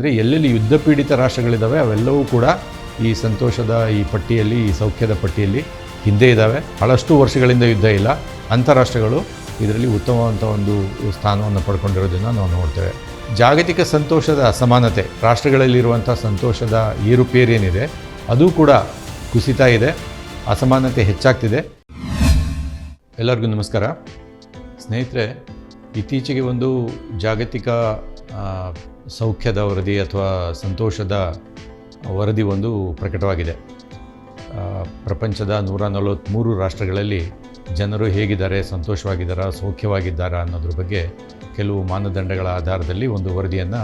ಅಂದರೆ ಎಲ್ಲೆಲ್ಲಿ ಯುದ್ಧ ಪೀಡಿತ ರಾಷ್ಟ್ರಗಳಿದ್ದಾವೆ, ಅವೆಲ್ಲವೂ ಕೂಡ ಈ ಸಂತೋಷದ ಈ ಪಟ್ಟಿಯಲ್ಲಿ, ಈ ಸೌಖ್ಯದ ಪಟ್ಟಿಯಲ್ಲಿ ಹಿಂದೆ ಇದ್ದಾವೆ. ಭಾಳಷ್ಟು ವರ್ಷಗಳಿಂದ ಯುದ್ಧ ಇಲ್ಲ. ಅಂತಾರಾಷ್ಟ್ರಗಳು ಇದರಲ್ಲಿ ಉತ್ತಮವಾದಂಥ ಒಂದು ಸ್ಥಾನವನ್ನು ಪಡ್ಕೊಂಡಿರೋದನ್ನು ನಾವು ನೋಡ್ತೇವೆ. ಜಾಗತಿಕ ಸಂತೋಷದ ಅಸಮಾನತೆ, ರಾಷ್ಟ್ರಗಳಲ್ಲಿರುವಂಥ ಸಂತೋಷದ ಏರುಪೇರೇನಿದೆ, ಅದು ಕೂಡ ಕುಸಿತಾ ಇದೆ, ಅಸಮಾನತೆ ಹೆಚ್ಚಾಗ್ತಿದೆ. ಎಲ್ಲರಿಗೂ ನಮಸ್ಕಾರ. ಸ್ನೇಹಿತರೆ, ಇತ್ತೀಚೆಗೆ ಒಂದು ಜಾಗತಿಕ ಸೌಖ್ಯದ ವರದಿ ಅಥವಾ ಸಂತೋಷದ ವರದಿ ಒಂದು ಪ್ರಕಟವಾಗಿದೆ. ಪ್ರಪಂಚದ ನೂರ ನಲವತ್ತ್ಮೂರು ರಾಷ್ಟ್ರಗಳಲ್ಲಿ ಜನರು ಹೇಗಿದ್ದಾರೆ, ಸಂತೋಷವಾಗಿದ್ದಾರಾ, ಸೌಖ್ಯವಾಗಿದ್ದಾರಾ ಅನ್ನೋದ್ರ ಬಗ್ಗೆ ಕೆಲವು ಮಾನದಂಡಗಳ ಆಧಾರದಲ್ಲಿ ಒಂದು ವರದಿಯನ್ನು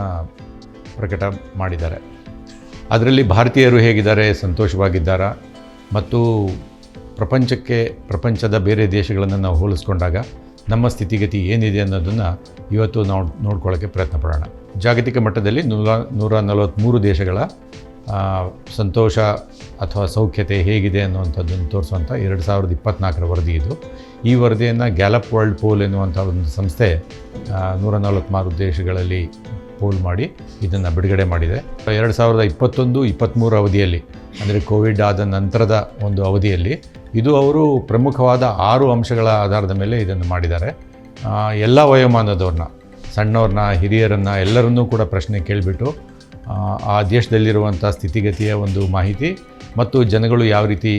ಪ್ರಕಟ ಮಾಡಿದ್ದಾರೆ. ಅದರಲ್ಲಿ ಭಾರತೀಯರು ಹೇಗಿದ್ದಾರೆ, ಸಂತೋಷವಾಗಿದ್ದಾರಾ ಮತ್ತು ಪ್ರಪಂಚಕ್ಕೆ, ಪ್ರಪಂಚದ ಬೇರೆ ದೇಶಗಳನ್ನು ನಾವು ಹೋಲಿಸ್ಕೊಂಡಾಗ ನಮ್ಮ ಸ್ಥಿತಿಗತಿ ಏನಿದೆ ಅನ್ನೋದನ್ನು ಇವತ್ತು ನಾವು ನೋಡ್ಕೊಳ್ಳೋಕ್ಕೆ ಪ್ರಯತ್ನ ಪಡೋಣ. ಜಾಗತಿಕ ಮಟ್ಟದಲ್ಲಿ ನೂರ ನೂರ ನಲವತ್ತ್ಮೂರು ದೇಶಗಳ ಸಂತೋಷ ಅಥವಾ ಸೌಖ್ಯತೆ ಹೇಗಿದೆ ಅನ್ನುವಂಥದ್ದನ್ನು ತೋರಿಸುವಂಥ ಎರಡು ಸಾವಿರದ ಇಪ್ಪತ್ತ್ನಾಲ್ಕರ ವರದಿ ಇದು. ಈ ವರದಿಯನ್ನು ಗ್ಯಾಲಪ್ ವರ್ಲ್ಡ್ ಪೋಲ್ ಎನ್ನುವಂಥ ಒಂದು ಸಂಸ್ಥೆ ನೂರ ನಲವತ್ತ್ಮಾರು ದೇಶಗಳಲ್ಲಿ ಪೋಲ್ ಮಾಡಿ ಇದನ್ನು ಬಿಡುಗಡೆ ಮಾಡಿದೆ. ಎರಡು ಸಾವಿರದ ಇಪ್ಪತ್ತೊಂದು ಇಪ್ಪತ್ತ್ಮೂರು ಅವಧಿಯಲ್ಲಿ, ಅಂದರೆ ಕೋವಿಡ್ ಆದ ನಂತರದ ಒಂದು ಅವಧಿಯಲ್ಲಿ ಇದು ಅವರು ಪ್ರಮುಖವಾದ ಆರು ಅಂಶಗಳ ಆಧಾರದ ಮೇಲೆ ಇದನ್ನು ಮಾಡಿದ್ದಾರೆ. ಎಲ್ಲ ವಯೋಮಾನದವ್ರನ್ನ, ಸಣ್ಣವ್ರನ್ನ, ಹಿರಿಯರನ್ನ ಎಲ್ಲರನ್ನೂ ಕೂಡ ಪ್ರಶ್ನೆ ಕೇಳಿಬಿಟ್ಟು, ಆ ದೇಶದಲ್ಲಿರುವಂಥ ಸ್ಥಿತಿಗತಿಯ ಒಂದು ಮಾಹಿತಿ ಮತ್ತು ಜನಗಳು ಯಾವ ರೀತಿ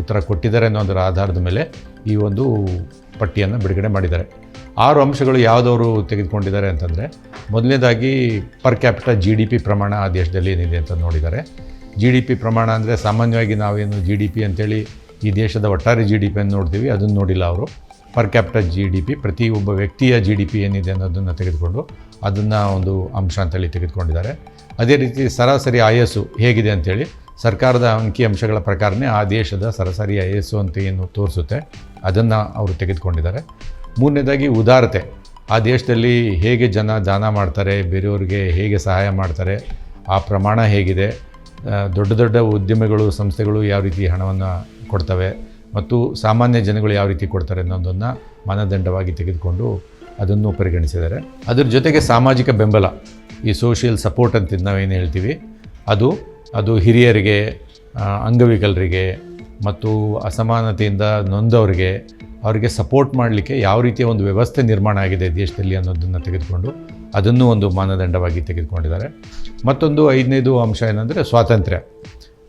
ಉತ್ತರ ಕೊಟ್ಟಿದ್ದಾರೆ ಅನ್ನೋದರ ಆಧಾರದ ಮೇಲೆ ಈ ಒಂದು ಪಟ್ಟಿಯನ್ನು ಬಿಡುಗಡೆ ಮಾಡಿದ್ದಾರೆ. ಆರು ಅಂಶಗಳು ಯಾವುದವರು ತೆಗೆದುಕೊಂಡಿದ್ದಾರೆ ಅಂತಂದರೆ, ಮೊದಲನೇದಾಗಿ per capital G D P ಪ್ರಮಾಣ ಆ ದೇಶದಲ್ಲಿ ಏನಿದೆ ಅಂತ ನೋಡಿದ್ದಾರೆ. ಜಿ ಡಿ ಪಿ ಪ್ರಮಾಣ ಅಂದರೆ ಸಾಮಾನ್ಯವಾಗಿ ನಾವೇನು ಜಿ ಡಿ ಪಿ ಅಂತೇಳಿ ಈ ದೇಶದ ಒಟ್ಟಾರೆ ಜಿ ಡಿ ಪಿಯನ್ನು ನೋಡ್ತೀವಿ, ಅದನ್ನು ನೋಡಿಲ್ಲ ಅವರು. Per capita G D P ಪ್ರತಿ ಒಬ್ಬ ವ್ಯಕ್ತಿಯ ಜಿ ಡಿ ಪಿ ಏನಿದೆ ಅನ್ನೋದನ್ನು ತೆಗೆದುಕೊಂಡು ಅದನ್ನು ಒಂದು ಅಂಶ ಅಂತೇಳಿ ತೆಗೆದುಕೊಂಡಿದ್ದಾರೆ. ಅದೇ ರೀತಿ ಸರಾಸರಿ ಆಯಸ್ಸು ಹೇಗಿದೆ ಅಂತೇಳಿ, ಸರ್ಕಾರದ ಅಂಕಿ ಅಂಶಗಳ ಪ್ರಕಾರನೇ ಆ ದೇಶದ ಸರಾಸರಿ ಆಯಸ್ಸು ಅಂತ ಏನು ತೋರಿಸುತ್ತೆ, ಅದನ್ನು ಅವರು ತೆಗೆದುಕೊಂಡಿದ್ದಾರೆ. ಮೂರನೇದಾಗಿ ಉದಾರತೆ. ಆ ದೇಶದಲ್ಲಿ ಹೇಗೆ ಜನ ದಾನ ಮಾಡ್ತಾರೆ, ಬೇರೆಯವ್ರಿಗೆ ಹೇಗೆ ಸಹಾಯ ಮಾಡ್ತಾರೆ, ಆ ಪ್ರಮಾಣ ಹೇಗಿದೆ ದೊಡ್ಡ ದೊಡ್ಡ ಉದ್ಯಮಗಳು, ಸಂಸ್ಥೆಗಳು ಯಾವ ರೀತಿ ಹಣವನ್ನು ಕೊಡ್ತವೆ ಮತ್ತು ಸಾಮಾನ್ಯ ಜನಗಳು ಯಾವ ರೀತಿ ಕೊಡ್ತಾರೆ ಅನ್ನೋದನ್ನು ಮಾನದಂಡವಾಗಿ ತೆಗೆದುಕೊಂಡು ಅದನ್ನು ಪರಿಗಣಿಸಿದ್ದಾರೆ. ಅದರ ಜೊತೆಗೆ ಸಾಮಾಜಿಕ ಬೆಂಬಲ, ಈ ಸೋಷಿಯಲ್ ಸಪೋರ್ಟ್ ಅಂತ ನಾವೇನು ಹೇಳ್ತೀವಿ, ಅದು ಅದು ಹಿರಿಯರಿಗೆ ಅಂಗವಿಕಲರಿಗೆ ಮತ್ತು ಅಸಮಾನತೆಯಿಂದ ನೊಂದವರಿಗೆ ಅವರಿಗೆ ಸಪೋರ್ಟ್ ಮಾಡಲಿಕ್ಕೆ ಯಾವ ರೀತಿಯ ಒಂದು ವ್ಯವಸ್ಥೆ ನಿರ್ಮಾಣ ಆಗಿದೆ ದೇಶದಲ್ಲಿ ಅನ್ನೋದನ್ನು ತೆಗೆದುಕೊಂಡು ಅದನ್ನು ಒಂದು ಮಾನದಂಡವಾಗಿ ತೆಗೆದುಕೊಂಡಿದ್ದಾರೆ. ಮತ್ತೊಂದು ಐದನೇದು ಅಂಶ ಏನಂದರೆ ಸ್ವಾತಂತ್ರ್ಯ.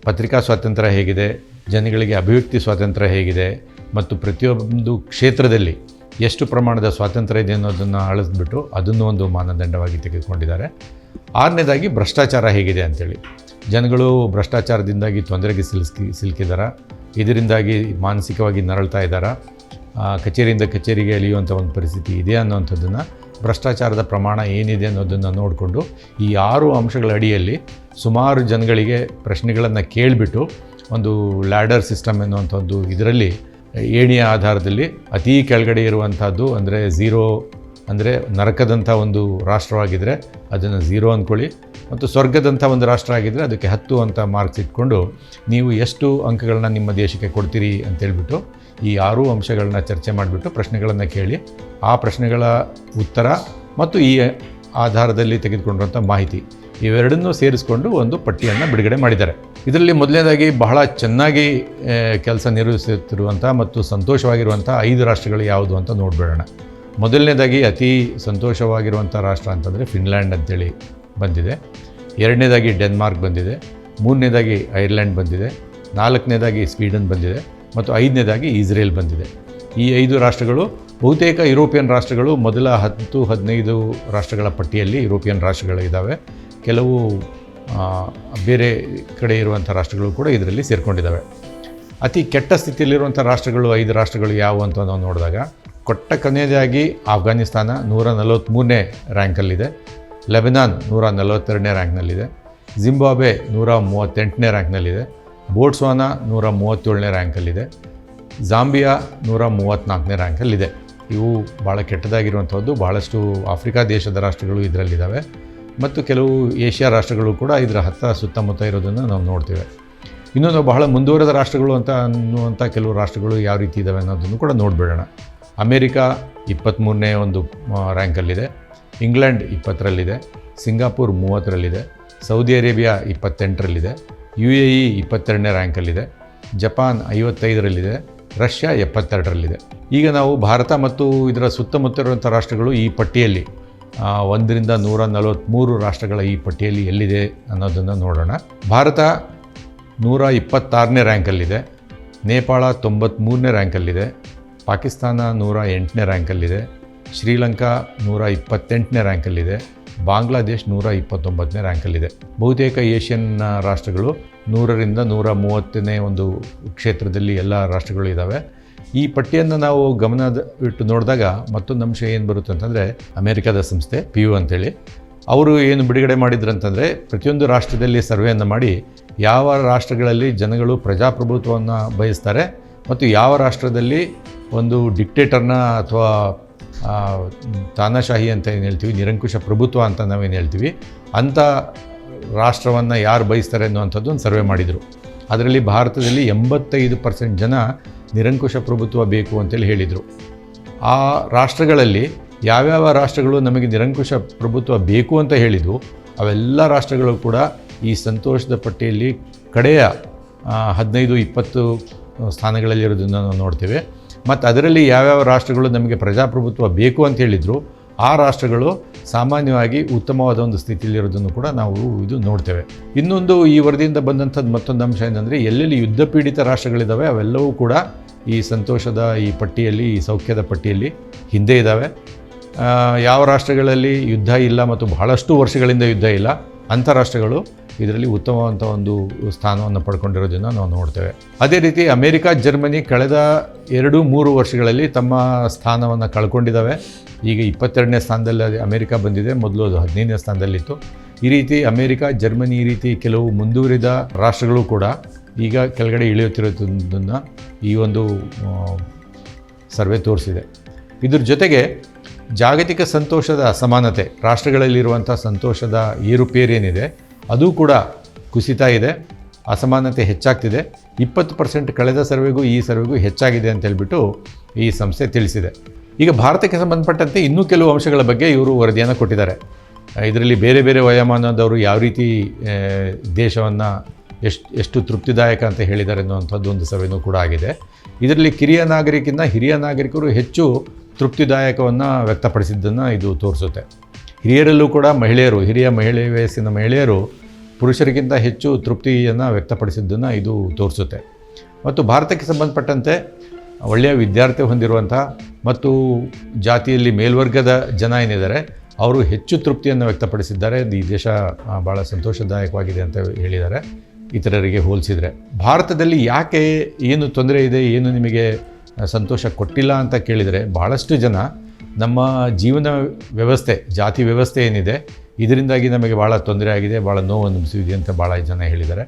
ಪತ್ರಿಕಾ ಸ್ವಾತಂತ್ರ್ಯ ಹೇಗಿದೆ? ಜನಗಳಿಗೆ ಅಭಿವ್ಯಕ್ತಿ ಸ್ವಾತಂತ್ರ್ಯ ಹೇಗಿದೆ? ಮತ್ತು ಪ್ರತಿಯೊಂದು ಕ್ಷೇತ್ರದಲ್ಲಿ ಎಷ್ಟು ಪ್ರಮಾಣದ ಸ್ವಾತಂತ್ರ್ಯ ಇದೆ ಅನ್ನೋದನ್ನು ಅಳಿಸ್ಬಿಟ್ಟು ಅದನ್ನು ಒಂದು ಮಾನದಂಡವಾಗಿ ತೆಗೆದುಕೊಂಡಿದ್ದಾರೆ. ಆರನೇದಾಗಿ ಭ್ರಷ್ಟಾಚಾರ ಹೇಗಿದೆ ಅಂಥೇಳಿ ಜನಗಳು ಭ್ರಷ್ಟಾಚಾರದಿಂದಾಗಿ ತೊಂದರೆಗೆ ಸಿಲುಕಿ ಸಿಲುಕಿದಾರ. ಇದರಿಂದಾಗಿ ಮಾನಸಿಕವಾಗಿ ನರಳ್ತಾ ಇದ್ದಾರಾ ಕಚೇರಿಯಿಂದ ಕಚೇರಿಗೆ ಎಳೆಯುವಂಥ ಒಂದು ಪರಿಸ್ಥಿತಿ ಇದೆ ಅನ್ನೋವಂಥದ್ದನ್ನು ಭ್ರಷ್ಟಾಚಾರದ ಪ್ರಮಾಣ ಏನಿದೆ ಅನ್ನೋದನ್ನು ನೋಡಿಕೊಂಡು ಈ ಆರು ಅಂಶಗಳ ಅಡಿಯಲ್ಲಿ ಸುಮಾರು ಜನಗಳಿಗೆ ಪ್ರಶ್ನೆಗಳನ್ನು ಕೇಳಿಬಿಟ್ಟು ಒಂದು ಲ್ಯಾಡರ್ ಸಿಸ್ಟಮ್ ಎನ್ನುವಂಥದ್ದು ಇದರಲ್ಲಿ ಏಣಿಯ ಆಧಾರದಲ್ಲಿ ಅತೀ ಕೆಳಗಡೆ ಇರುವಂಥದ್ದು ಅಂದರೆ ಝೀರೋ ಅಂದರೆ ನರಕದಂಥ ಒಂದು ರಾಷ್ಟ್ರವಾಗಿದ್ದರೆ ಅದನ್ನು ಝೀರೋ ಅಂದ್ಕೊಳ್ಳಿ. ಮತ್ತು ಸ್ವರ್ಗದಂಥ ಒಂದು ರಾಷ್ಟ್ರ ಆಗಿದ್ದರೆ ಅದಕ್ಕೆ ಹತ್ತು ಅಂತ ಮಾರ್ಕ್ಸ್ ಇಟ್ಕೊಂಡು ನೀವು ಎಷ್ಟು ಅಂಕಗಳನ್ನ ನಿಮ್ಮ ದೇಶಕ್ಕೆ ಕೊಡ್ತೀರಿ ಅಂತೇಳ್ಬಿಟ್ಟು ಈ ಆರು ಅಂಶಗಳನ್ನ ಚರ್ಚೆ ಮಾಡಿಬಿಟ್ಟು ಪ್ರಶ್ನೆಗಳನ್ನು ಕೇಳಿ ಆ ಪ್ರಶ್ನೆಗಳ ಉತ್ತರ ಮತ್ತು ಈ ಆಧಾರದಲ್ಲಿ ತೆಗೆದುಕೊಂಡಿರುವಂಥ ಮಾಹಿತಿ. ಇವೆರಡನ್ನೂ ಸೇರಿಸ್ಕೊಂಡು ಒಂದು ಪಟ್ಟಿಯನ್ನು ಬಿಡುಗಡೆ ಮಾಡಿದ್ದಾರೆ. ಇದರಲ್ಲಿ ಮೊದಲನೇದಾಗಿ ಬಹಳ ಚೆನ್ನಾಗಿ ಕೆಲಸ ನಿರ್ವಹಿಸುತ್ತಿರುವಂಥ ಮತ್ತು ಸಂತೋಷವಾಗಿರುವಂಥ ಐದು ರಾಷ್ಟ್ರಗಳು ಯಾವುದು ಅಂತ ನೋಡಿಬಿಡೋಣ. ಮೊದಲನೇದಾಗಿ ಅತಿ ಸಂತೋಷವಾಗಿರುವಂಥ ರಾಷ್ಟ್ರ ಅಂತಂದರೆ ಫಿನ್ಲ್ಯಾಂಡ್ ಅಂತೇಳಿ ಬಂದಿದೆ. ಎರಡನೇದಾಗಿ ಡೆನ್ಮಾರ್ಕ್ ಬಂದಿದೆ. ಮೂರನೇದಾಗಿ ಐರ್ಲೆಂಡ್ ಬಂದಿದೆ. ನಾಲ್ಕನೇದಾಗಿ ಸ್ವೀಡನ್ ಬಂದಿದೆ. ಮತ್ತು ಐದನೇದಾಗಿ ಇಸ್ರೇಲ್ ಬಂದಿದೆ. ಈ ಐದು ರಾಷ್ಟ್ರಗಳು, ಬಹುತೇಕ ಯುರೋಪಿಯನ್ ರಾಷ್ಟ್ರಗಳು, ಮೊದಲ ಹತ್ತು, ಹದಿನೈದು ರಾಷ್ಟ್ರಗಳ ಪಟ್ಟಿಯಲ್ಲಿ ಯುರೋಪಿಯನ್ ರಾಷ್ಟ್ರಗಳಿದ್ದಾವೆ ಕೆಲವು ಬೇರೆ ಕಡೆ ಇರುವಂಥ ರಾಷ್ಟ್ರಗಳು ಕೂಡ ಇದರಲ್ಲಿ ಸೇರಿಕೊಂಡಿದ್ದಾವೆ. ಅತಿ ಕೆಟ್ಟ ಸ್ಥಿತಿಯಲ್ಲಿರುವಂಥ ರಾಷ್ಟ್ರಗಳು, ಐದು ರಾಷ್ಟ್ರಗಳು ಯಾವುವು ಅಂತ ನಾವು ನೋಡಿದಾಗ, ಕೊಟ್ಟ ಕೊನೆಯದಾಗಿ ಆಫ್ಘಾನಿಸ್ತಾನ ನೂರ ನಲವತ್ತ್ಮೂರನೇ ರ್ಯಾಂಕಲ್ಲಿದೆ. ಲೆಬನಾನ್ ನೂರ ನಲವತ್ತೆರಡನೇ ರ್ಯಾಂಕ್ನಲ್ಲಿದೆ. ಜಿಂಬಾಬ್ವೆ ನೂರ ಮೂವತ್ತೆಂಟನೇ ರ್ಯಾಂಕ್ನಲ್ಲಿದೆ. ಬೋಟ್ಸ್ವಾನಾ ನೂರ ಮೂವತ್ತೇಳನೇ ರ್ಯಾಂಕಲ್ಲಿದೆ. ಜಾಂಬಿಯಾ ನೂರ ಮೂವತ್ತ್ನಾಲ್ಕನೇ ರ್ಯಾಂಕಲ್ಲಿದೆ. ಇವು ಭಾಳ ಕೆಟ್ಟದಾಗಿರುವಂಥದ್ದು. ಭಾಳಷ್ಟು ಆಫ್ರಿಕಾ ದೇಶದ ರಾಷ್ಟ್ರಗಳು ಇದರಲ್ಲಿದ್ದಾವೆ. ಮತ್ತು ಕೆಲವು ಏಷ್ಯಾ ರಾಷ್ಟ್ರಗಳು ಕೂಡ ಇದರ ಹತ್ತ ಸುತ್ತಮುತ್ತ ಇರೋದನ್ನು ನಾವು ನೋಡ್ತೇವೆ. ಇನ್ನೊಂದು ಬಹಳ ಮುಂದುವರೆದ ರಾಷ್ಟ್ರಗಳು ಅಂತ ಅನ್ನುವಂಥ ಕೆಲವು ರಾಷ್ಟ್ರಗಳು ಯಾವ ರೀತಿ ಇದ್ದಾವೆ ಅನ್ನೋದನ್ನು ಕೂಡ ನೋಡಿಬಿಡೋಣ. ಅಮೇರಿಕಾ ಇಪ್ಪತ್ತ್ಮೂರನೇ ಒಂದು ರ್ಯಾಂಕಲ್ಲಿದೆ. ಇಂಗ್ಲೆಂಡ್ ಇಪ್ಪತ್ತರಲ್ಲಿದೆ. ಸಿಂಗಾಪುರ್ ಮೂವತ್ತರಲ್ಲಿದೆ. ಸೌದಿ ಅರೇಬಿಯಾ ಇಪ್ಪತ್ತೆಂಟರಲ್ಲಿದೆ. ಯು ಎ ಇ ಇಪ್ಪತ್ತೆರಡನೇ ರ್ಯಾಂಕಲ್ಲಿದೆ ಜಪಾನ್ ಐವತ್ತೈದರಲ್ಲಿದೆ. ರಷ್ಯಾ ಎಪ್ಪತ್ತೆರಡರಲ್ಲಿದೆ. ಈಗ ನಾವು ಭಾರತ ಮತ್ತು ಇದರ ಸುತ್ತಮುತ್ತ ಇರುವಂಥ ರಾಷ್ಟ್ರಗಳು ಈ ಪಟ್ಟಿಯಲ್ಲಿ ಒಂದರಿಂದ ನೂರ ನಲವತ್ತ್ಮೂರು ರಾಷ್ಟ್ರಗಳ ಈ ಪಟ್ಟಿಯಲ್ಲಿ ಎಲ್ಲಿದೆ ಅನ್ನೋದನ್ನು ನೋಡೋಣ. ಭಾರತ ನೂರ ಇಪ್ಪತ್ತಾರನೇ ರ್ಯಾಂಕಲ್ಲಿದೆ ನೇಪಾಳ ತೊಂಬತ್ತ್ಮೂರನೇ ರ್ಯಾಂಕಲ್ಲಿದೆ ಪಾಕಿಸ್ತಾನ ನೂರ ಎಂಟನೇ ರ್ಯಾಂಕಲ್ಲಿದೆ ಶ್ರೀಲಂಕಾ ನೂರ ಇಪ್ಪತ್ತೆಂಟನೇ ರ್ಯಾಂಕಲ್ಲಿದೆ ಬಾಂಗ್ಲಾದೇಶ್ ನೂರ ಇಪ್ಪತ್ತೊಂಬತ್ತನೇ ರ್ಯಾಂಕಲ್ಲಿದೆ. ಬಹುತೇಕ ಏಷ್ಯನ್ ರಾಷ್ಟ್ರಗಳು ನೂರರಿಂದ ನೂರ ಮೂವತ್ತನೇ ಒಂದು ಕ್ಷೇತ್ರದಲ್ಲಿ ಎಲ್ಲ ರಾಷ್ಟ್ರಗಳು ಇದ್ದಾವೆ ಈ ಪಟ್ಟಿಯನ್ನು ನಾವು ಗಮನ ಇಟ್ಟು ನೋಡಿದಾಗ ಮತ್ತೊಂದು ಅಂಶ ಏನು ಬರುತ್ತೆ ಅಂತಂದರೆ ಅಮೇರಿಕಾದ ಸಂಸ್ಥೆ ಪಿ ಯು ಅಂತೇಳಿ. ಅವರು ಏನು ಬಿಡುಗಡೆ ಮಾಡಿದ್ರು ಅಂತಂದರೆ ಪ್ರತಿಯೊಂದು ರಾಷ್ಟ್ರದಲ್ಲಿ ಸರ್ವೆಯನ್ನು ಮಾಡಿ ಯಾವ ರಾಷ್ಟ್ರಗಳಲ್ಲಿ ಜನಗಳು ಪ್ರಜಾಪ್ರಭುತ್ವವನ್ನು ಬಯಸ್ತಾರೆ ಮತ್ತು ಯಾವ ರಾಷ್ಟ್ರದಲ್ಲಿ ಒಂದು ಡಿಕ್ಟೇಟರ್ನ ಅಥವಾ ತಾನಾಶಾಹಿ ಅಂತ ಏನು ಹೇಳ್ತೀವಿ? ನಿರಂಕುಶ ಪ್ರಭುತ್ವ ಅಂತ ನಾವೇನು ಹೇಳ್ತೀವಿ? ಅಂಥ ರಾಷ್ಟ್ರವನ್ನು ಯಾರು ಬಯಸ್ತಾರೆ ಅನ್ನುವಂಥದ್ದು ಒಂದು ಸರ್ವೆ ಮಾಡಿದರು. ಅದರಲ್ಲಿ ಭಾರತದಲ್ಲಿ ಎಂಬತ್ತೈದು ಪರ್ಸೆಂಟ್ ಜನ ನಿರಂಕುಶ ಪ್ರಭುತ್ವ ಬೇಕು ಅಂತೇಳಿ ಹೇಳಿದರು. ಆ ರಾಷ್ಟ್ರಗಳಲ್ಲಿ ಯಾವ್ಯಾವ ರಾಷ್ಟ್ರಗಳು ನಮಗೆ ನಿರಂಕುಶ ಪ್ರಭುತ್ವ ಬೇಕು ಅಂತ ಹೇಳಿದ್ವು, ಅವೆಲ್ಲ ರಾಷ್ಟ್ರಗಳು ಕೂಡ ಈ ಸಂತೋಷದ ಪಟ್ಟಿಯಲ್ಲಿ ಕಡೆಯ ಹದಿನೈದು, ಇಪ್ಪತ್ತು ಸ್ಥಾನಗಳಲ್ಲಿರೋದನ್ನು ನಾವು ನೋಡ್ತೇವೆ. ಮತ್ತು ಅದರಲ್ಲಿ ಯಾವ್ಯಾವ ರಾಷ್ಟ್ರಗಳು ನಮಗೆ ಪ್ರಜಾಪ್ರಭುತ್ವ ಬೇಕು ಅಂತ ಹೇಳಿದರು, ಆ ರಾಷ್ಟ್ರಗಳು ಸಾಮಾನ್ಯವಾಗಿ ಉತ್ತಮವಾದ ಒಂದು ಸ್ಥಿತಿಯಲ್ಲಿರೋದನ್ನು ಕೂಡ ನಾವು ಇದು ನೋಡ್ತೇವೆ. ಇನ್ನೊಂದು ಈ ವರದಿಯಿಂದ ಬಂದಂಥದ್ದು ಮತ್ತೊಂದು ಅಂಶ ಏನಂದರೆ, ಎಲ್ಲೆಲ್ಲಿ ಯುದ್ಧ ಪೀಡಿತ ರಾಷ್ಟ್ರಗಳಿದ್ದಾವೆ ಅವೆಲ್ಲವೂ ಕೂಡ ಈ ಸಂತೋಷದ ಈ ಪಟ್ಟಿಯಲ್ಲಿ, ಈ ಸೌಖ್ಯದ ಪಟ್ಟಿಯಲ್ಲಿ ಹಿಂದೆ ಇದ್ದಾವೆ ಯಾವ ರಾಷ್ಟ್ರಗಳಲ್ಲಿ ಯುದ್ಧ ಇಲ್ಲ ಮತ್ತು ಬಹಳಷ್ಟು ವರ್ಷಗಳಿಂದ ಯುದ್ಧ ಇಲ್ಲ, ಅಂಥ ರಾಷ್ಟ್ರಗಳು ಇದರಲ್ಲಿ ಉತ್ತಮವಂಥ ಒಂದು ಸ್ಥಾನವನ್ನು ಪಡ್ಕೊಂಡಿರೋದನ್ನು ನಾವು ನೋಡ್ತೇವೆ. ಅದೇ ರೀತಿ ಅಮೇರಿಕಾ, ಜರ್ಮನಿ, ಕಳೆದ ಎರಡು, ಮೂರು ವರ್ಷಗಳಲ್ಲಿ ತಮ್ಮ ಸ್ಥಾನವನ್ನು ಕಳ್ಕೊಂಡಿದ್ದಾವೆ. ಈಗ ಇಪ್ಪತ್ತೆರಡನೇ ಸ್ಥಾನದಲ್ಲಿ ಅದು ಅಮೇರಿಕ ಬಂದಿದೆ, ಮೊದಲು ಅದು ಹದಿನೈದನೇ ಸ್ಥಾನದಲ್ಲಿತ್ತು. ಈ ರೀತಿ ಅಮೇರಿಕ, ಜರ್ಮನಿ ಈ ರೀತಿ ಕೆಲವು ಮುಂದುವರಿದ ರಾಷ್ಟ್ರಗಳು ಕೂಡ ಈಗ ಕೆಳಗಡೆ ಇಳಿಯುತ್ತಿರುವುದನ್ನು ಈ ಒಂದು ಸರ್ವೆ ತೋರಿಸಿದೆ. ಇದ್ರ ಜೊತೆಗೆ ಜಾಗತಿಕ ಸಂತೋಷದ ಅಸಮಾನತೆ, ರಾಷ್ಟ್ರಗಳಲ್ಲಿರುವಂಥ ಸಂತೋಷದ ಏರುಪೇರೇನಿದೆ, ಅದು ಕೂಡ ಕುಸಿತಾ ಇದೆ. ಅಸಮಾನತೆ ಹೆಚ್ಚಾಗ್ತಿದೆ. ಇಪ್ಪತ್ತು ಪರ್ಸೆಂಟ್ ಕಳೆದ ಸರ್ವೆಗೂ ಈ ಸರ್ವೆಗೂ ಹೆಚ್ಚಾಗಿದೆ ಅಂತ ಹೇಳ್ಬಿಟ್ಟು ಈ ಸಂಸ್ಥೆ ತಿಳಿಸಿದೆ. ಈಗ ಭಾರತಕ್ಕೆ ಸಂಬಂಧಪಟ್ಟಂತೆ ಇನ್ನೂ ಕೆಲವು ಅಂಶಗಳ ಬಗ್ಗೆ ಇವರು ವರದಿಯನ್ನು ಕೊಟ್ಟಿದ್ದಾರೆ. ಇದರಲ್ಲಿ ಬೇರೆ ಬೇರೆ ವಯೋಮಾನದವರು ಯಾವ ರೀತಿ ದೇಶವನ್ನು ಎಷ್ಟು ಎಷ್ಟು ತೃಪ್ತಿದಾಯಕ ಅಂತ ಹೇಳಿದ್ದಾರೆ ಅನ್ನುವಂಥದ್ದು ಒಂದು ಸರ್ವೆನೂ ಕೂಡ ಆಗಿದೆ. ಇದರಲ್ಲಿ ಕಿರಿಯ ನಾಗರಿಕಿಂತ ಹಿರಿಯ ನಾಗರಿಕರು ಹೆಚ್ಚು ತೃಪ್ತಿದಾಯಕವನ್ನು ವ್ಯಕ್ತಪಡಿಸಿದ್ದನ್ನು ಇದು ತೋರಿಸುತ್ತೆ. ಹಿರಿಯರಲ್ಲೂ ಕೂಡ ಮಹಿಳೆಯರು, ಹಿರಿಯ ಮಹಿಳೆ ವಯಸ್ಸಿನ ಮಹಿಳೆಯರು ಪುರುಷರಿಗಿಂತ ಹೆಚ್ಚು ತೃಪ್ತಿಯನ್ನು ವ್ಯಕ್ತಪಡಿಸಿದ್ದನ್ನು ಇದು ತೋರಿಸುತ್ತೆ. ಮತ್ತು ಭಾರತಕ್ಕೆ ಸಂಬಂಧಪಟ್ಟಂತೆ ಒಳ್ಳೆಯ ವಿದ್ಯಾರ್ಥಿ ಹೊಂದಿರುವಂಥ ಮತ್ತು ಜಾತಿಯಲ್ಲಿ ಮೇಲ್ವರ್ಗದ ಜನ ಏನಿದ್ದಾರೆ, ಅವರು ಹೆಚ್ಚು ತೃಪ್ತಿಯನ್ನು ವ್ಯಕ್ತಪಡಿಸಿದ್ದಾರೆ. ಈ ದೇಶ ಭಾಳ ಸಂತೋಷದಾಯಕವಾಗಿದೆ ಅಂತ ಹೇಳಿದ್ದಾರೆ. ಇತರರಿಗೆ ಹೋಲಿಸಿದರೆ ಭಾರತದಲ್ಲಿ ಯಾಕೆ ಏನು ತೊಂದರೆ ಇದೆ, ಏನು ನಿಮಗೆ ಸಂತೋಷ ಕೊಟ್ಟಿಲ್ಲ ಅಂತ ಕೇಳಿದರೆ ಭಾಳಷ್ಟು ಜನ ನಮ್ಮ ಜೀವನ ವ್ಯವಸ್ಥೆ, ಜಾತಿ ವ್ಯವಸ್ಥೆ ಏನಿದೆ ಇದರಿಂದಾಗಿ ನಮಗೆ ಭಾಳ ತೊಂದರೆ ಆಗಿದೆ ಭಾಳ ನೋವು ಅನುಭವಿಸಿದೆ ಅಂತ ಭಾಳ ಜನ ಹೇಳಿದ್ದಾರೆ.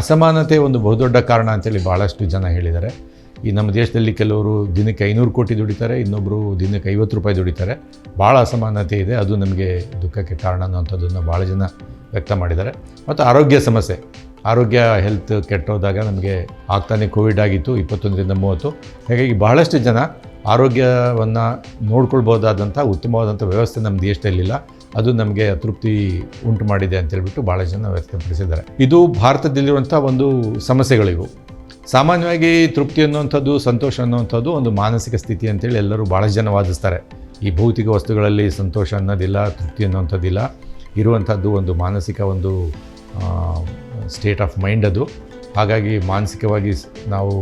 ಅಸಮಾನತೆ ಒಂದು ಬಹುದೊಡ್ಡ ಕಾರಣ ಅಂತೇಳಿ ಭಾಳಷ್ಟು ಜನ ಹೇಳಿದ್ದಾರೆ. ಈ ನಮ್ಮ ದೇಶದಲ್ಲಿ ಕೆಲವರು ದಿನಕ್ಕೆ ಐನೂರು ಕೋಟಿ ದುಡಿತಾರೆ ಇನ್ನೊಬ್ಬರು ದಿನಕ್ಕೆ ಐವತ್ತು ರೂಪಾಯಿ ದುಡಿತಾರೆ. ಭಾಳ ಅಸಮಾನತೆ ಇದೆ, ಅದು ನಮಗೆ ದುಃಖಕ್ಕೆ ಕಾರಣ ಅನ್ನೋಂಥದ್ದನ್ನು ಭಾಳ ಜನ ವ್ಯಕ್ತ ಮಾಡಿದ್ದಾರೆ. ಮತ್ತು ಆರೋಗ್ಯ ಸಮಸ್ಯೆ, ಆರೋಗ್ಯ ಹೆಲ್ತ್ ಕೆಟ್ಟೋದಾಗ ನಮಗೆ ಆಗ್ತಾನೆ ಕೋವಿಡ್ ಆಗಿತ್ತು, ಇಪ್ಪತ್ತೊಂದರಿಂದ ಮೂವತ್ತು. ಹಾಗಾಗಿ ಬಹಳಷ್ಟು ಜನ ಆರೋಗ್ಯವನ್ನು ನೋಡ್ಕೊಳ್ಬೋದಾದಂಥ ಉತ್ತಮವಾದಂಥ ವ್ಯವಸ್ಥೆ ನಮ್ಮ ದೇಶದಲ್ಲಿಲ್ಲ. ಅದು ನಮಗೆ ಅತೃಪ್ತಿ ಉಂಟು ಮಾಡಿದೆ ಅಂತೇಳ್ಬಿಟ್ಟು ಭಾಳ ಜನ ವ್ಯಕ್ತಪಡಿಸಿದ್ದಾರೆ. ಇದು ಭಾರತದಲ್ಲಿರುವಂಥ ಒಂದು ಸಮಸ್ಯೆಗಳಿವು. ಸಾಮಾನ್ಯವಾಗಿ ತೃಪ್ತಿ ಅನ್ನುವಂಥದ್ದು, ಸಂತೋಷ ಅನ್ನುವಂಥದ್ದು ಒಂದು ಮಾನಸಿಕ ಸ್ಥಿತಿ ಅಂತೇಳಿ ಎಲ್ಲರೂ ಭಾಳ ಜನ ವಾದಿಸ್ತಾರೆ. ಈ ಭೌತಿಕ ವಸ್ತುಗಳಲ್ಲಿ ಸಂತೋಷ ಅನ್ನೋದಿಲ್ಲ, ತೃಪ್ತಿ ಅನ್ನುವಂಥದ್ದಿಲ್ಲ. ಇರುವಂಥದ್ದು ಒಂದು ಮಾನಸಿಕ ಒಂದು ಸ್ಟೇಟ್ ಆಫ್ ಮೈಂಡ್ ಅದು. ಹಾಗಾಗಿ ಮಾನಸಿಕವಾಗಿ ನಾವು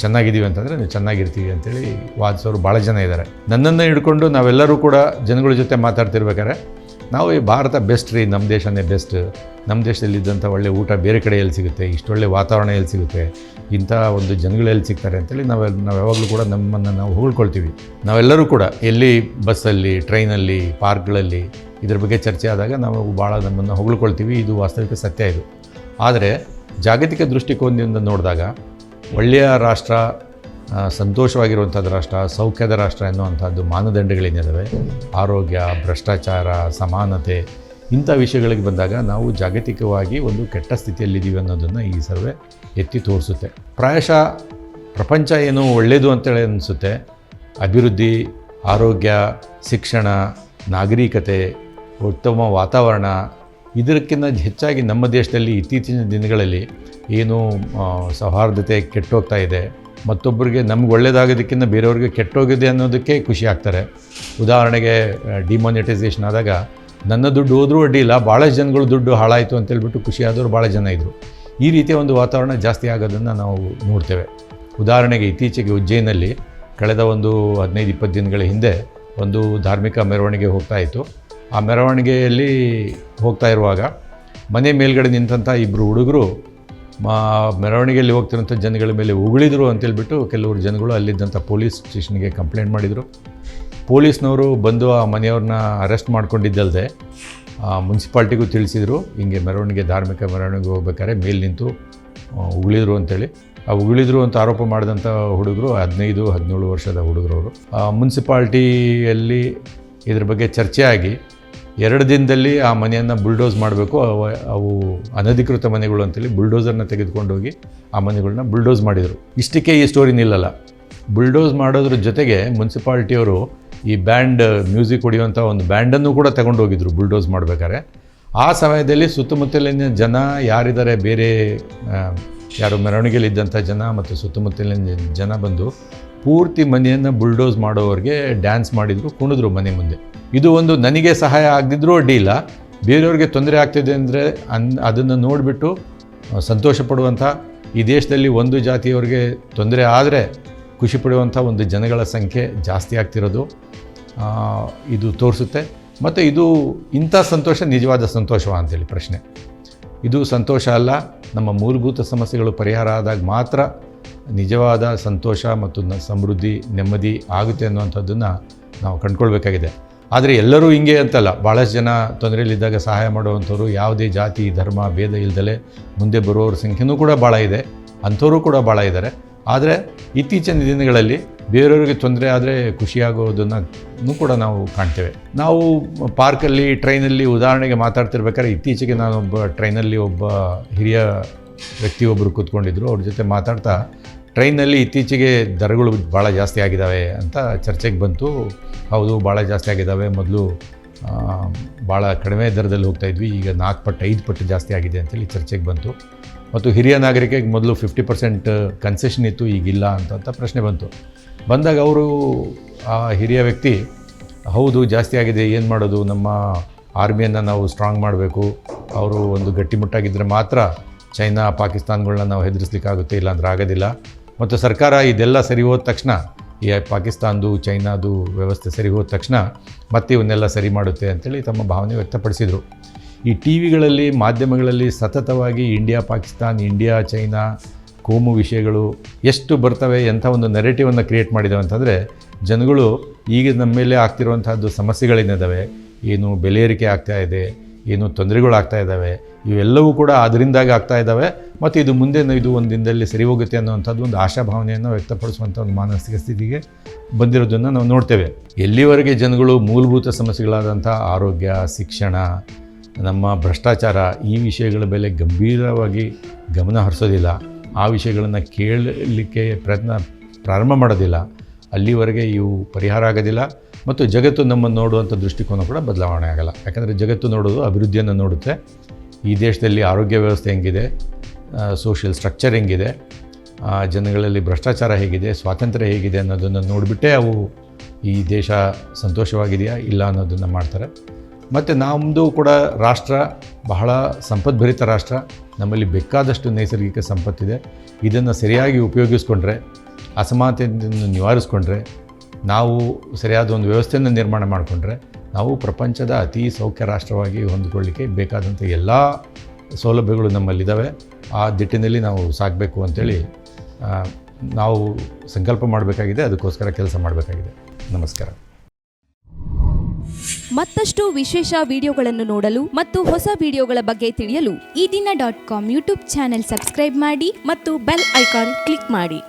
ಚೆನ್ನಾಗಿದ್ದೀವಿ ಅಂತಂದರೆ ನೀವು ಚೆನ್ನಾಗಿರ್ತೀವಿ ಅಂತೇಳಿ ವಾದಿಸೋರು ಭಾಳ ಜನ ಇದ್ದಾರೆ. ನನ್ನನ್ನು ಹಿಡ್ಕೊಂಡು ನಾವೆಲ್ಲರೂ ಕೂಡ ಜನಗಳ ಜೊತೆ ಮಾತಾಡ್ತಿರ್ಬೇಕಾದ್ರೆ ನಾವು ಈ ಭಾರತ ಬೆಸ್ಟ್ ರೀ ನಮ್ಮ ದೇಶನೇ ಬೆಸ್ಟ್ ನಮ್ಮ ದೇಶದಲ್ಲಿದ್ದಂಥ ಒಳ್ಳೆ ಊಟ ಬೇರೆ ಕಡೆ ಎಲ್ಲಿ ಸಿಗುತ್ತೆ ಇಷ್ಟೊಳ್ಳೆ ವಾತಾವರಣ ಎಲ್ಲಿ ಸಿಗುತ್ತೆ, ಇಂಥ ಒಂದು ಜನಗಳು ಎಲ್ಲಿ ಸಿಗ್ತಾರೆ ಅಂತೇಳಿ ನಾವು ನಾವು ಯಾವಾಗಲೂ ಕೂಡ ನಮ್ಮನ್ನು ನಾವು ಹೊಗಳ್ಕೊಳ್ತೀವಿ. ನಾವೆಲ್ಲರೂ ಕೂಡ ಎಲ್ಲಿ ಬಸ್ಸಲ್ಲಿ, ಟ್ರೈನಲ್ಲಿ, ಪಾರ್ಕ್ಗಳಲ್ಲಿ ಇದ್ರ ಬಗ್ಗೆ ಚರ್ಚೆ ಆದಾಗ ನಾವು ಭಾಳ ನಮ್ಮನ್ನು ಹೊಗಳ್ಕೊಳ್ತೀವಿ, ಇದು ವಾಸ್ತವಿಕ ಸತ್ಯ ಇದು. ಆದರೆ ಜಾಗತಿಕ ದೃಷ್ಟಿಕೋನದಿಂದ ನೋಡಿದಾಗ ಒಳ್ಳೆಯ ರಾಷ್ಟ್ರ ಸಂತೋಷವಾಗಿರುವಂಥದ್ದು ರಾಷ್ಟ್ರ, ಸೌಖ್ಯದ ರಾಷ್ಟ್ರ ಎನ್ನುವಂಥದ್ದು ಮಾನದಂಡಗಳೇನಿದ್ದಾವೆ ಆರೋಗ್ಯ, ಭ್ರಷ್ಟಾಚಾರ, ಸಮಾನತೆ ಇಂಥ ವಿಷಯಗಳಿಗೆ ಬಂದಾಗ ನಾವು ಜಾಗತಿಕವಾಗಿ ಒಂದು ಕೆಟ್ಟ ಸ್ಥಿತಿಯಲ್ಲಿದ್ದೀವಿ ಅನ್ನೋದನ್ನು ಈ ಸರ್ವೆ ಎತ್ತಿ ತೋರಿಸುತ್ತೆ. ಪ್ರಾಯಶಃ ಪ್ರಪಂಚ ಏನು ಒಳ್ಳೆಯದು ಅಂತೇಳಿ ಅನಿಸುತ್ತೆ. ಅಭಿವೃದ್ಧಿ, ಆರೋಗ್ಯ, ಶಿಕ್ಷಣ, ನಾಗರಿಕತೆ, ಉತ್ತಮ ವಾತಾವರಣ, ಇದಕ್ಕಿಂತ ಹೆಚ್ಚಾಗಿ ನಮ್ಮ ದೇಶದಲ್ಲಿ ಇತ್ತೀಚಿನ ದಿನಗಳಲ್ಲಿ ಏನು ಸೌಹಾರ್ದತೆ ಕೆಟ್ಟೋಗ್ತಾ ಇದೆ. ಮತ್ತೊಬ್ಬರಿಗೆ ನಮ್ಗೆ ಒಳ್ಳೇದಾಗೋದಕ್ಕಿಂತ ಬೇರೆಯವ್ರಿಗೆ ಕೆಟ್ಟೋಗಿದೆ ಅನ್ನೋದಕ್ಕೆ ಖುಷಿ ಆಗ್ತಾರೆ. ಉದಾಹರಣೆಗೆ ಡಿಮಾನಿಟೈಸೇಷನ್ ಆದಾಗ ನನ್ನ ದುಡ್ಡು ಹೋದರೂ ಅಡ್ಡಿ ಇಲ್ಲ ಭಾಳಷ್ಟು ಜನಗಳು ದುಡ್ಡು ಹಾಳಾಯಿತು ಅಂತೇಳ್ಬಿಟ್ಟು ಖುಷಿ ಆದವರು ಭಾಳ ಜನ ಇದ್ದರು ಈ ರೀತಿಯ ಒಂದು ವಾತಾವರಣ ಜಾಸ್ತಿ ಆಗೋದನ್ನು ನಾವು ನೋಡ್ತೇವೆ. ಉದಾಹರಣೆಗೆ, ಇತ್ತೀಚೆಗೆ ಉಜ್ಜಯಿನಲ್ಲಿ ಕಳೆದ ಒಂದು ಹದಿನೈದು, ಇಪ್ಪತ್ತು ದಿನಗಳ ಹಿಂದೆ ಒಂದು ಧಾರ್ಮಿಕ ಮೆರವಣಿಗೆ ಹೋಗ್ತಾ ಇತ್ತು. ಆ ಮೆರವಣಿಗೆಯಲ್ಲಿ ಹೋಗ್ತಾ ಇರುವಾಗ ಮನೆ ಮೇಲ್ಗಡೆ ನಿಂತಹ ಇಬ್ಬರು ಹುಡುಗರು ಮಾ ಮೆರವಣಿಗೆಯಲ್ಲಿ ಹೋಗ್ತಿರೋಂಥ ಜನಗಳ ಮೇಲೆ ಉಗುಳಿದ್ರು ಅಂತೇಳ್ಬಿಟ್ಟು ಕೆಲವರು ಜನಗಳು ಅಲ್ಲಿದ್ದಂಥ ಪೊಲೀಸ್ ಸ್ಟೇಷನ್ಗೆ ಕಂಪ್ಲೇಂಟ್ ಮಾಡಿದರು. ಪೊಲೀಸ್ನವರು ಬಂದು ಆ ಮನೆಯವ್ರನ್ನ ಅರೆಸ್ಟ್ ಮಾಡ್ಕೊಂಡಿದ್ದಲ್ಲದೆ ಮುನ್ಸಿಪಾಲ್ಟಿಗೂ ತಿಳಿಸಿದರು, ಹಿಂಗೆ ಮೆರವಣಿಗೆ, ಧಾರ್ಮಿಕ ಮೆರವಣಿಗೆ ಹೋಗ್ಬೇಕಾದ್ರೆ ಮೇಲೆ ನಿಂತು ಉಗುಳಿದ್ರು ಅಂತೇಳಿ. ಆ ಉಗುಳಿದ್ರು ಅಂತ ಆರೋಪ ಮಾಡಿದಂಥ ಹುಡುಗರು ಹದಿನೈದು, ಹದಿನೇಳು ವರ್ಷದ ಹುಡುಗರವರು. ಮುನ್ಸಿಪಾಲ್ಟಿಯಲ್ಲಿ ಇದ್ರ ಬಗ್ಗೆ ಚರ್ಚೆ ಆಗಿ ಎರಡು ದಿನದಲ್ಲಿ ಆ ಮನೆಯನ್ನು ಬುಲ್ಡೋಸ್ ಮಾಡಬೇಕು. ಅವ, ಅವು ಅನಧಿಕೃತ ಮನೆಗಳು ಅಂತೇಳಿ ಬುಲ್ಡೋಸರ್ನ ತೆಗೆದುಕೊಂಡೋಗಿ ಆ ಮನೆಗಳನ್ನ ಬುಲ್ಡೋಸ್ ಮಾಡಿದರು. ಇಷ್ಟಕ್ಕೆ ಈ ಸ್ಟೋರಿ ನಿಲ್ಲಲ್ಲ. ಬುಲ್ಡೋಸ್ ಮಾಡೋದ್ರ ಜೊತೆಗೆ ಮುನ್ಸಿಪಾಲ್ಟಿಯವರು ಈ ಬ್ಯಾಂಡ್ ಮ್ಯೂಸಿಕ್ ಹೊಡೆಯುವಂಥ ಒಂದು ಬ್ಯಾಂಡನ್ನು ಕೂಡ ತಗೊಂಡೋಗಿದ್ರು ಬುಲ್ಡೋಸ್ ಮಾಡಬೇಕಾದ್ರೆ. ಆ ಸಮಯದಲ್ಲಿ ಸುತ್ತಮುತ್ತಲಿನ ಜನ ಯಾರಿದ್ದಾರೆ? ಬೇರೆ ಯಾರು ಯಾರು ಮೆರವಣಿಗೆಯಲ್ಲಿದ್ದಂಥ ಜನ ಮತ್ತು ಸುತ್ತಮುತ್ತಲಿನ ಜನ ಬಂದು ಪೂರ್ತಿ ಮನೆಯನ್ನು ಬುಲ್ಡೋಸ್ ಮಾಡೋವ್ರಿಗೆ ಡ್ಯಾನ್ಸ್ ಮಾಡಿದರು, ಕುಣಿದ್ರು ಮನೆ ಮುಂದೆ. ಇದು ಒಂದು ನನಗೆ ಸಹಾಯ ಆಗದಿದ್ರೂ ಅಡ್ಡಿಲ್ಲ ಬೇರೆಯವ್ರಿಗೆ ತೊಂದರೆ ಆಗ್ತಿದೆ ಅಂದರೆ ಅನ್, ಅದನ್ನು ನೋಡಿಬಿಟ್ಟು ಸಂತೋಷ ಪಡುವಂಥ ಈ ದೇಶದಲ್ಲಿ ಒಂದು ಜಾತಿಯವ್ರಿಗೆ ತೊಂದರೆ ಆದರೆ ಖುಷಿ ಪಡುವಂಥ ಒಂದು ಜನಗಳ ಸಂಖ್ಯೆ ಜಾಸ್ತಿ ಆಗ್ತಿರೋದು ಇದು ತೋರಿಸುತ್ತೆ. ಮತ್ತು ಇದು ಇಂಥ ಸಂತೋಷ ನಿಜವಾದ ಸಂತೋಷವ ಅಂತೇಳಿ ಪ್ರಶ್ನೆ. ಇದು ಸಂತೋಷ ಅಲ್ಲ, ನಮ್ಮ ಮೂಲಭೂತ ಸಮಸ್ಯೆಗಳು ಪರಿಹಾರ ಆದಾಗ ಮಾತ್ರ ನಿಜವಾದ ಸಂತೋಷ ಮತ್ತು ಸಮೃದ್ಧಿ, ನೆಮ್ಮದಿ ಆಗುತ್ತೆ ಅನ್ನುವಂಥದ್ದನ್ನು ನಾವು ಕಂಡುಕೊಳ್ಬೇಕಾಗಿದೆ. ಆದರೆ ಎಲ್ಲರೂ ಹಿಂಗೆ ಅಂತಲ್ಲ. ಭಾಳಷ್ಟು ಜನ ತೊಂದರೆಯಲ್ಲಿದ್ದಾಗ ಸಹಾಯ ಮಾಡುವಂಥವ್ರು ಯಾವುದೇ ಜಾತಿ, ಧರ್ಮ, ಭೇದ ಇಲ್ದಲೆ ಮುಂದೆ ಬರುವವ್ರ ಸಂಖ್ಯೆನೂ ಕೂಡ ಭಾಳ ಇದೆ. ಅಂಥವರು ಕೂಡ ಭಾಳ ಇದ್ದಾರೆ ಆದರೆ ಇತ್ತೀಚಿನ ದಿನಗಳಲ್ಲಿ ಬೇರೆಯವ್ರಿಗೆ ತೊಂದರೆ ಆದರೆ ಖುಷಿಯಾಗೋದನ್ನು ಕೂಡ ನಾವು ಕಾಣ್ತೇವೆ. ನಾವು ಪಾರ್ಕಲ್ಲಿ, ಟ್ರೈನಲ್ಲಿ ಉದಾಹರಣೆಗೆ ಮಾತಾಡ್ತಿರ್ಬೇಕಾದ್ರೆ ಇತ್ತೀಚೆಗೆ ನಾನೊಬ್ಬ ಟ್ರೈನಲ್ಲಿ ಒಬ್ಬ ಹಿರಿಯ ವ್ಯಕ್ತಿ ಒಬ್ಬರು ಕೂತ್ಕೊಂಡಿದ್ರು. ಅವ್ರ ಜೊತೆ ಮಾತಾಡ್ತಾ ಟ್ರೈನಲ್ಲಿ ಇತ್ತೀಚೆಗೆ ದರಗಳು ಭಾಳ ಜಾಸ್ತಿ ಆಗಿದ್ದಾವೆ ಅಂತ ಚರ್ಚೆಗೆ ಬಂತು. ಹೌದು, ಭಾಳ ಜಾಸ್ತಿ ಆಗಿದ್ದಾವೆ. ಮೊದಲು ಭಾಳ ಕಡಿಮೆ ದರದಲ್ಲಿ ಹೋಗ್ತಾ ಇದ್ವಿ. ಈಗ ನಾಲ್ಕು ಪಟ್ಟು ಐದು ಪಟ್ಟು ಜಾಸ್ತಿ ಆಗಿದೆ ಅಂತೇಳಿ ಚರ್ಚೆಗೆ ಬಂತು. ಮತ್ತು ಹಿರಿಯ ನಾಗರಿಕರಿಗೆ ಮೊದಲು ಫಿಫ್ಟಿ ಪರ್ಸೆಂಟ್ ಕನ್ಸೆಷನ್ ಇತ್ತು, ಈಗಿಲ್ಲ ಅಂತ ಪ್ರಶ್ನೆ ಬಂತು. ಬಂದಾಗ ಅವರು, ಆ, ಹಿರಿಯ ವ್ಯಕ್ತಿ, ಹೌದು, ಜಾಸ್ತಿ ಆಗಿದೆ, ಏನು ಮಾಡೋದು? ನಮ್ಮ ಆರ್ಮಿಯನ್ನು ನಾವು ಸ್ಟ್ರಾಂಗ್ ಮಾಡಬೇಕು. ಅವರು ಒಂದು ಗಟ್ಟಿಮುಟ್ಟಾಗಿದ್ದರೆ ಮಾತ್ರ ಚೈನಾ ಪಾಕಿಸ್ತಾನ್ಗಳನ್ನ ನಾವು ಹೆದರಿಸ್ಲಿಕ್ಕಾಗುತ್ತೆ, ಇಲ್ಲಾಂದ್ರೆ ಆಗೋದಿಲ್ಲ. ಮತ್ತು ಸರ್ಕಾರ ಇದೆಲ್ಲ ಸರಿ ಹೋದ ತಕ್ಷಣ, ಈ ಪಾಕಿಸ್ತಾನದು, ಚೈನಾದು ವ್ಯವಸ್ಥೆ ಸರಿ ಹೋದ ತಕ್ಷಣ ಮತ್ತೆ ಇವನ್ನೆಲ್ಲ ಸರಿ ಮಾಡುತ್ತೆ ಅಂತೇಳಿ ತಮ್ಮ ಭಾವನೆ ವ್ಯಕ್ತಪಡಿಸಿದರು. ಈ ಟಿ ವಿಗಳಲ್ಲಿ ಮಾಧ್ಯಮಗಳಲ್ಲಿ ಸತತವಾಗಿ ಇಂಡಿಯಾ, ಪಾಕಿಸ್ತಾನ್, ಇಂಡಿಯಾ, ಚೈನಾ, ಕೋಮು ವಿಷಯಗಳು ಎಷ್ಟು ಬರ್ತವೆ, ಎಂಥ ಒಂದು ನೆರೆಟಿವನ್ನು ಕ್ರಿಯೇಟ್ ಮಾಡಿದ್ದಾವೆ ಅಂತಂದರೆ, ಜನಗಳು ಈಗ ನಮ್ಮ ಮೇಲೆ ಆಗ್ತಿರುವಂಥದ್ದು ಸಮಸ್ಯೆಗಳೇನಿದ್ದಾವೆ ಏನು ಬೆಲೆ ಏರಿಕೆ ಆಗ್ತಾ ಏನು ತೊಂದರೆಗಳು ಆಗ್ತಾ ಇದ್ದಾವೆ, ಇವೆಲ್ಲವೂ ಕೂಡ ಅದರಿಂದಾಗಿ ಆಗ್ತಾ ಇದ್ದಾವೆ, ಮತ್ತು ಇದು ಮುಂದೆ ಇದು ಒಂದು ದಿನದಲ್ಲಿ ಸರಿ ಹೋಗುತ್ತೆ ಅನ್ನೋವಂಥದ್ದು ಒಂದು ಆಶಾಭಾವನೆಯನ್ನು ವ್ಯಕ್ತಪಡಿಸುವಂಥ ಒಂದು ಮಾನಸಿಕ ಸ್ಥಿತಿಗೆ ಬಂದಿರೋದನ್ನು ನಾವು ನೋಡ್ತೇವೆ. ಎಲ್ಲಿವರೆಗೆ ಜನಗಳು ಮೂಲಭೂತ ಸಮಸ್ಯೆಗಳಾದಂಥ ಆರೋಗ್ಯ, ಶಿಕ್ಷಣ, ನಮ್ಮ ಭ್ರಷ್ಟಾಚಾರ ಈ ವಿಷಯಗಳ ಮೇಲೆ ಗಂಭೀರವಾಗಿ ಗಮನ ಹರಿಸೋದಿಲ್ಲ. ಆ ವಿಷಯಗಳನ್ನು ಕೇಳಲಿಕ್ಕೆ ಪ್ರಯತ್ನ ಪ್ರಾರಂಭ ಮಾಡೋದಿಲ್ಲ. ಅಲ್ಲಿವರೆಗೆ ಇವು ಪರಿಹಾರ ಆಗೋದಿಲ್ಲ. ಮತ್ತು ಜಗತ್ತು ನಮ್ಮನ್ನು ನೋಡುವಂಥ ದೃಷ್ಟಿಕೋನ ಕೂಡ ಬದಲಾವಣೆ ಆಗಲ್ಲ. ಯಾಕಂದರೆ ಜಗತ್ತು ನೋಡೋದು ಅಭಿವೃದ್ಧಿಯನ್ನು ನೋಡುತ್ತೆ. ಈ ದೇಶದಲ್ಲಿ ಆರೋಗ್ಯ ವ್ಯವಸ್ಥೆ ಹೆಂಗಿದೆ ಸೋಷಿಯಲ್ ಸ್ಟ್ರಕ್ಚರ್ ಹೆಂಗಿದೆ ಜನಗಳಲ್ಲಿ ಭ್ರಷ್ಟಾಚಾರ ಹೇಗಿದೆ, ಸ್ವಾತಂತ್ರ್ಯ ಹೇಗಿದೆ ಅನ್ನೋದನ್ನು ನೋಡಿಬಿಟ್ಟೇ ಅವು ಈ ದೇಶ ಸಂತೋಷವಾಗಿದೆಯಾ ಇಲ್ಲ ಅನ್ನೋದನ್ನು ಮಾಡ್ತಾರೆ. ಮತ್ತು ನಮ್ಮದು ಕೂಡ ರಾಷ್ಟ್ರ ಬಹಳ ಸಂಪದ್ಭರಿತ ರಾಷ್ಟ್ರ. ನಮ್ಮಲ್ಲಿ ಬೇಕಾದಷ್ಟು ನೈಸರ್ಗಿಕ ಸಂಪತ್ತಿದೆ. ಇದನ್ನು ಸರಿಯಾಗಿ ಉಪಯೋಗಿಸ್ಕೊಂಡ್ರೆ, ಅಸಮಾನತೆಯನ್ನು ನಿವಾರಿಸ್ಕೊಂಡ್ರೆ ನಾವು ಸರಿಯಾದ ಒಂದು ವ್ಯವಸ್ಥೆಯನ್ನು ನಿರ್ಮಾಣ ಮಾಡಿಕೊಂಡ್ರೆ ನಾವು ಪ್ರಪಂಚದ ಅತಿ ಸೌಖ್ಯ ರಾಷ್ಟ್ರವಾಗಿ ಹೊಂದಿಕೊಳ್ಳಿಕ್ಕೆ ಬೇಕಾದಂಥ ಎಲ್ಲ ಸೌಲಭ್ಯಗಳು ನಮ್ಮಲ್ಲಿದ್ದಾವೆ. ಆ ದಿಟ್ಟಿನಲ್ಲಿ ನಾವು ಸಾಗಬೇಕು ಅಂತೇಳಿ ಆ, ನಾವು ಸಂಕಲ್ಪ ಮಾಡಬೇಕಾಗಿದೆ. ಅದಕ್ಕೋಸ್ಕರ ಕೆಲಸ ಮಾಡಬೇಕಾಗಿದೆ. ನಮಸ್ಕಾರ. ಮತ್ತಷ್ಟು ವಿಶೇಷ ವಿಡಿಯೋಗಳನ್ನು ನೋಡಲು ಮತ್ತು ಹೊಸ ವಿಡಿಯೋಗಳ ಬಗ್ಗೆ ತಿಳಿಯಲು ಈ ದಿನ dot com YouTube channel subscribe ಮಾಡಿ ಮತ್ತು ಬೆಲ್ ಐಕಾನ್ ಕ್ಲಿಕ್ ಮಾಡಿ.